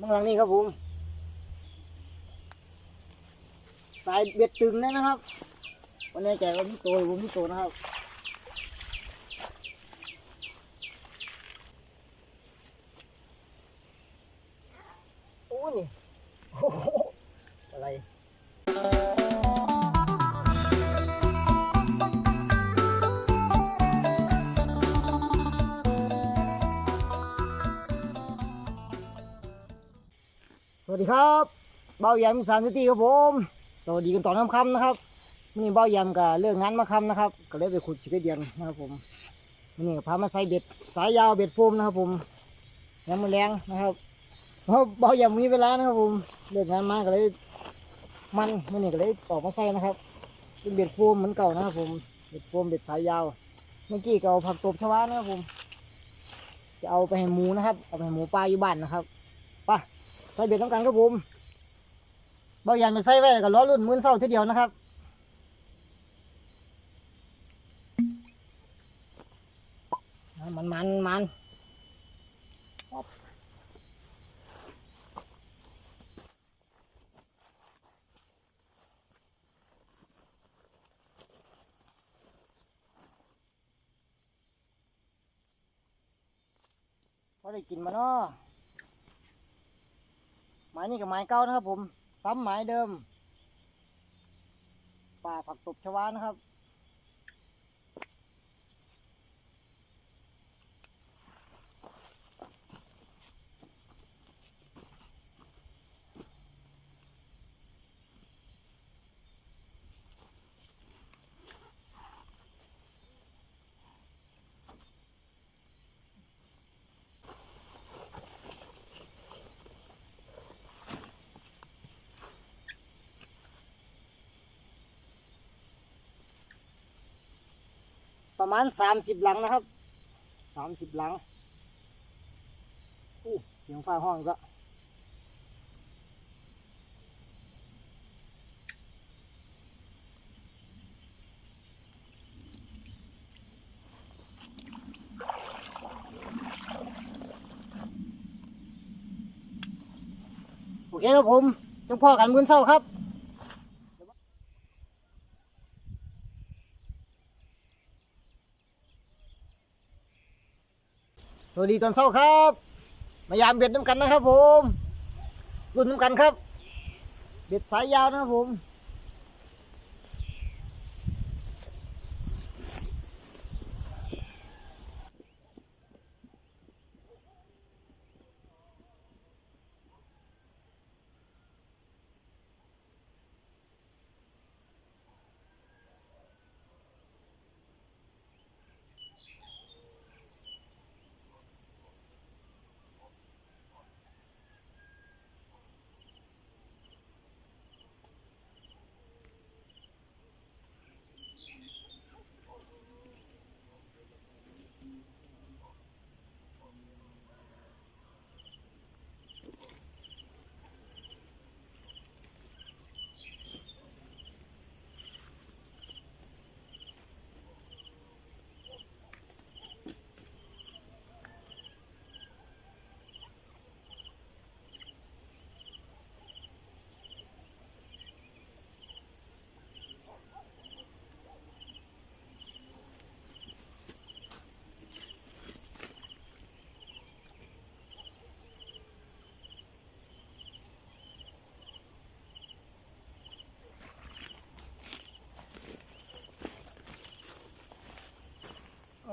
มังหลังนี่ครับผม สายเบ็ดตึงนะครับ วันนี้ใจว่ามีตัวหรือว่ามีตัวนะครับโอ้นี่อะไร วัสดีครับเบาแยมสานซิตี้ครับผมสวัสดีกันตอนค่ำนะครับวันนี้เบาแยมกับเรื่องงานมาคำนะครับ ก็เลยไปขุดชิคกี้เดียนนะครับผมวันนี้ก็พามาใส่เบ็ดสายยาวเบ็ดโฟมนะครับ ผมยังมือแรงนะครับเพราะเบาแยมมีเวลานะครับผมเลิกงานมาก็เลยมันวันนี้ก็เลยออกมาใส่นะครับ เป็นเบ็ดโฟมเหมือนเก่านะครับผมเบ็ดโฟมเบ็ดสายยาว เมื่อกี้ก็เอาผักตบชวานะครับผม จะเอาไปให้หมูนะครับเอาไปให้หมูปลาอยู่บ้านนะครับไป ใส่เบ็ดต้องกันครับผมเบายันไปใส่ไว้แล้วก็ล้อรุ่นมื้อเศร้าทีเดียวนะครับมันมันมันพอได้กินมาเนาะ หมายนี้กับหมายเก่านะครับผม ซ้ำหมายเดิม ป่าผักตบชวานะครับ ประมาณสามสิบหลังนะครับสามสิบหลังอู้เสียงฟ้าห้องอีก็โอเคครับผมจงพ่อกันมื้อเช้าครับ วัสดีตอนเช้าครับ มายามเบ็ดน้ำกันนะครับผม รุ่นน้ำกันครับ เบ็ดสายยาวนะครับผม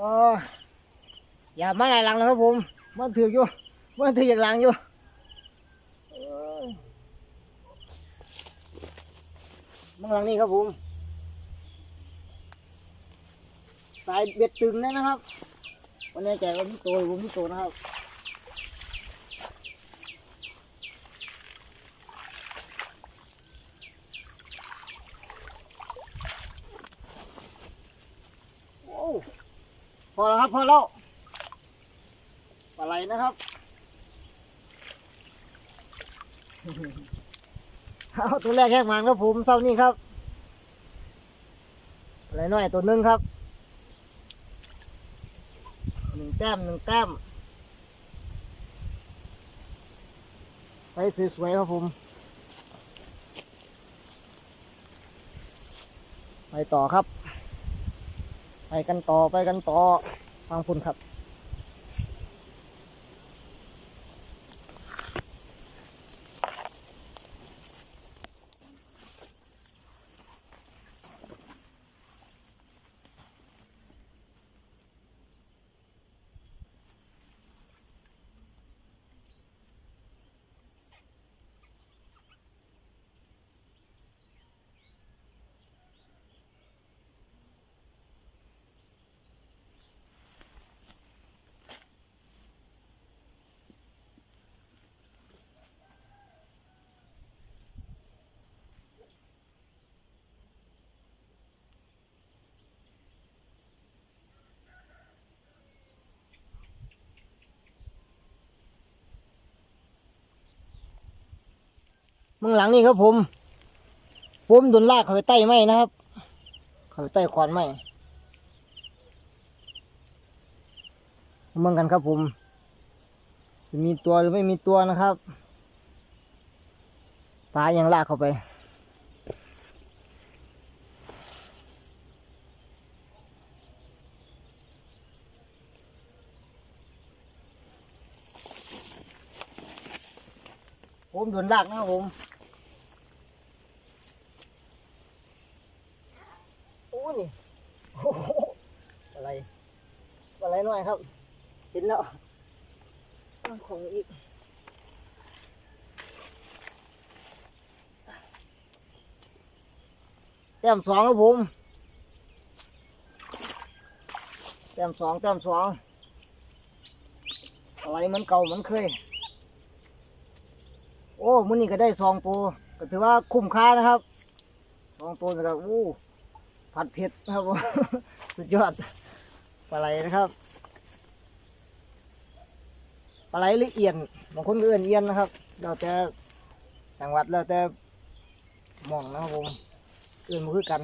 อยอย่ามาหลายหลังแล้วครับผมมันถืออยู่มันถืออย่างหลังอยู่มังหลังนี่ครับผม สายเบ็ดตึงนะครับวันนี้แจว่ามีตัวหรือว่ามีตัวนะครับ อแล้วครับพอแล้วปลาไหลนะครับเอาตัวแรกแหกมันครับผมเศร้านี่ครับอะไรน้อยตัวหนึ่งครับหนึ่งแต้มหนึ่งแต้มไซส์สวยๆครับผมไปต่อครับ ไปกันต่อไปกันต่อฟังคุณครับ เมืองหลังนี่ครับผมผมโดนลากเข้าไปใต้ไม้นะครับ เข้าไปใต้ขอนไม้เมืองกันครับผมจะมีตัวหรือไม่มีตัวนะครับปลายังลากเข้าไปผมโดนลากนะครับผม โอ้ นี่โอ้โหอะไรอะไรหน่อยครับ เห็นแล้วของอีกแต้มสองครับผมแต้มสองแต้มสองอะไรเหมันเก่าเหมันเคย โอ้มื้อนี้ก็ได้สองตัวก็ถือว่าคุ้มค่านะครับสองตัวนะครับอู้ ผัดเผ็ดนะครับผมสุดยอดปลาไหลนะครับปลาไหลหรือเอียนบางคนก็เอื่นเอียนนะครับแล้วแต่จังหวัดแล้วแต่หมองนะครับผมเอื่นมาคือกัน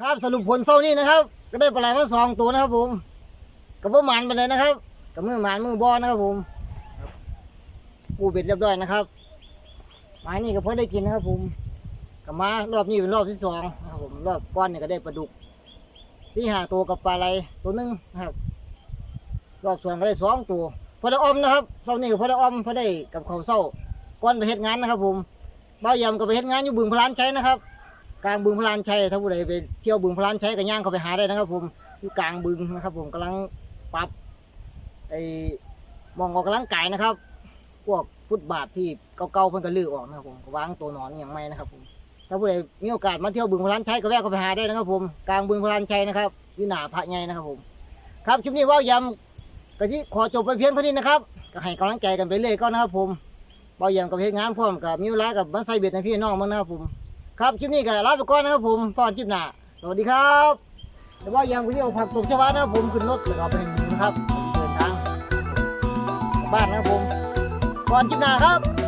ครับสรุปผลเศร้านี้นะครับ ก็ได้ปลาไหลมาสองตัวนะครับผมกับประมาณไปเลยนะครับกับมือหมานมือบอนะครับผมปูเบ็ดเรียบร้อยนะครับ มานี่ก็เพอได้กินนะครับผมกับมารอบนี้เป็นรอบที่สองนะครับผมรอบก้อนเนี่ยก็ได้ปลาดุกที่หาตัวกับปลาไหลตัวหนึงนะครับ รอบสองก็ได้สองตัวพอได้ออมนะครับเศร้านี้ก็พอได้ออมพอได้กับเขาเศร้าก้อนไปเฮ็ดงานนะครับ ผมเบ้ายำก็ไปเฮ็ดงานอยู่บึงพลานชัยนะครับ กลางบึงพลานชัยถ้าผู้ใดไปเที่ยวบึงพลานชัยก็ย่างเขาไปหาได้นะครับ ผมอยู่กลางบึงนะครับ ผมกำลังปรับไอ้มองออกกำลังกายนะครับ พวก ฟุตบาทที่เก่าๆเพิ่นก็ลื้อออกนะครับผมก็วางตัวนอนอย่างไม่นะครับผมถ้าผู้ใดมีโอกาสมาเที่ยวบึงพลานชัยก็แวะเข้าไปหาได้นะครับ ผมกลางบึงพลานชัยนะครับอยู่หน้าพระใหญ่นะครับผม ครับคลิปนี้ว่าวยำก็ที่ขอจบไปเพียงเท่านี้นะครับก็ให้กำลังใจกันไปเรื่อยก็นะครับ ผมเว่ายำกับเพจงานพร้อมกับมิวไลกับบันไซเบ็ดในพี่น้องมันนะครับผมครับคลิปนี้ก็ลาไปก่อนนะครับผมตอนคลิปหน้าสวัสดีครับแต่ว่ายำก็ที่เอาผักตกชวานะครับผมขึ้นรถแล้วก็ไปให้หมูนะครับเดินทางบบ้านนะครับผม ก่อ